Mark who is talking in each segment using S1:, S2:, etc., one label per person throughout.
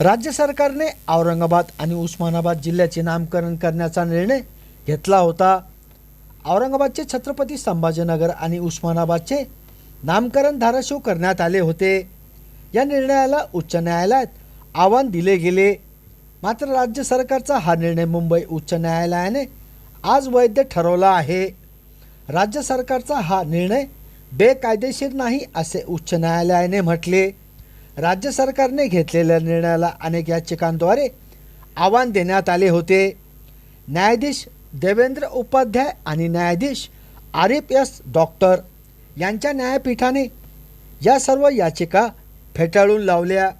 S1: राज्य सरकारने औरंगाबाद आणि उस्मानाबाद जिल्ह्याचे नामकरण करण्याचा निर्णय घेतला होता. औरंगाबादचे छत्रपती संभाजीनगर आणि उस्मानाबादचे नामकरण धाराशिव करण्यात आले होते. या निर्णयाला उच्च न्यायालयात आव्हान दिले गेले. मात्र राज्य सरकारचा हा निर्णय मुंबई उच्च न्यायालयाने आज वैध ठरवला आहे. राज्य सरकारचा हा निर्णय बेकायदेशीर नाही असे उच्च न्यायालयाने म्हटले. राज्य सरकारने घेतलेल्या निर्णयाला अनेक याचिकांद्वारे आव्हान देण्यात आले होते. न्यायाधीश देवेंद्र उपाध्याय आणि न्यायाधीश आरिफ एस डॉक्टर यांच्या न्यायपीठाने या सर्व याचिका फेटाळून लावल्या.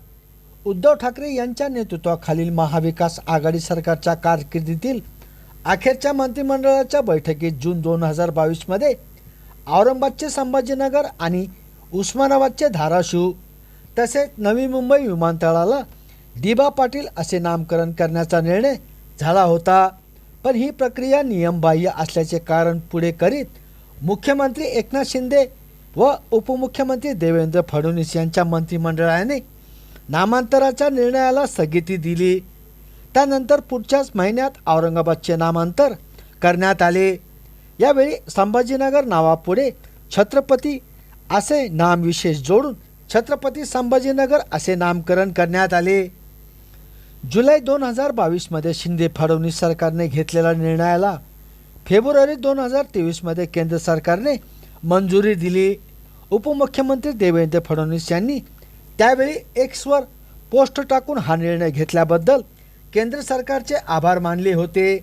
S1: उद्धव ठाकरे यांच्या नेतृत्वाखालील महाविकास आघाडी सरकारच्या कारकिर्दीतील अखेरच्या मंत्रिमंडळाच्या बैठकीत जून दोन हजार बावीसमध्ये औरंगाबादचे संभाजीनगर आणि उस्मानाबादचे धाराशिव तसेच नवी मुंबई विमानतळाला दिबा पाटील असे नामकरण करण्याचा निर्णय झाला होता. पण ही प्रक्रिया नियमबाह्य असल्याचे कारण पुढे करीत मुख्यमंत्री एकनाथ शिंदे व उपमुख्यमंत्री देवेंद्र फडणवीस यांच्या मंत्रिमंडळाने नामांतराच्या निर्णयाला स्थगिती दिली. त्यानंतर पुढच्याच महिन्यात औरंगाबादचे नामांतर करण्यात आले. यावेळी संभाजीनगर नावापुढे छत्रपती असे नामविशेष जोडून छत्रपती संभाजीनगर असे नामकरण करण्यात आले. जुलै दोन हजार बावीसमध्ये शिंदे फडणवीस सरकारने घेतलेल्या निर्णयाला फेब्रुवारी दोन हजार तेवीसमध्ये केंद्र सरकारने मंजुरी दिली. उपमुख्यमंत्री देवेंद्र फडणवीस यांनी त्यावेळी एक्सवर पोस्ट टाकून हा निर्णय घेतल्याबद्दल केंद्र सरकारचे आभार मानले होते.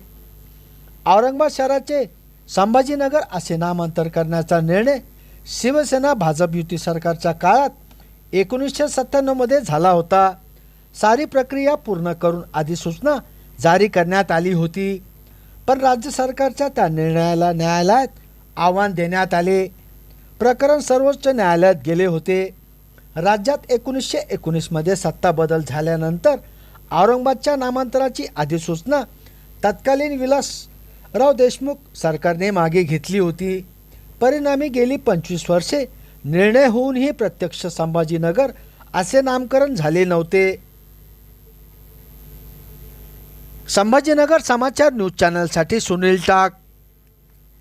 S1: औरंगाबाद शहराचे संभाजीनगर असे नामांतर करण्याचा निर्णय शिवसेना भाजप युती सरकारच्या काळात एकोणीसशे सत्त्याण्णवमध्ये झाला होता. सारी प्रक्रिया पूर्ण करून अधिसूचना जारी करण्यात आली होती. पण राज्य सरकारच्या त्या निर्णयाला न्यायालयात आव्हान देण्यात आले. प्रकरण सर्वोच्च न्यायालयात गेले होते. राज्यात एकोणीसशे एकोणीसमध्ये सत्ता बदल झाल्यानंतर औरंगाबादच्या नामांतराची अधिसूचना तत्कालीन विलासराव देशमुख सरकारने मागे घेतली होती. परिणामी गेली पंचवीस वर्षे निर्णय होऊनही प्रत्यक्ष संभाजीनगर असे नामकरण झाले नव्हते. संभाजीनगर समाचार न्यूज चॅनलसाठी सुनील टाक.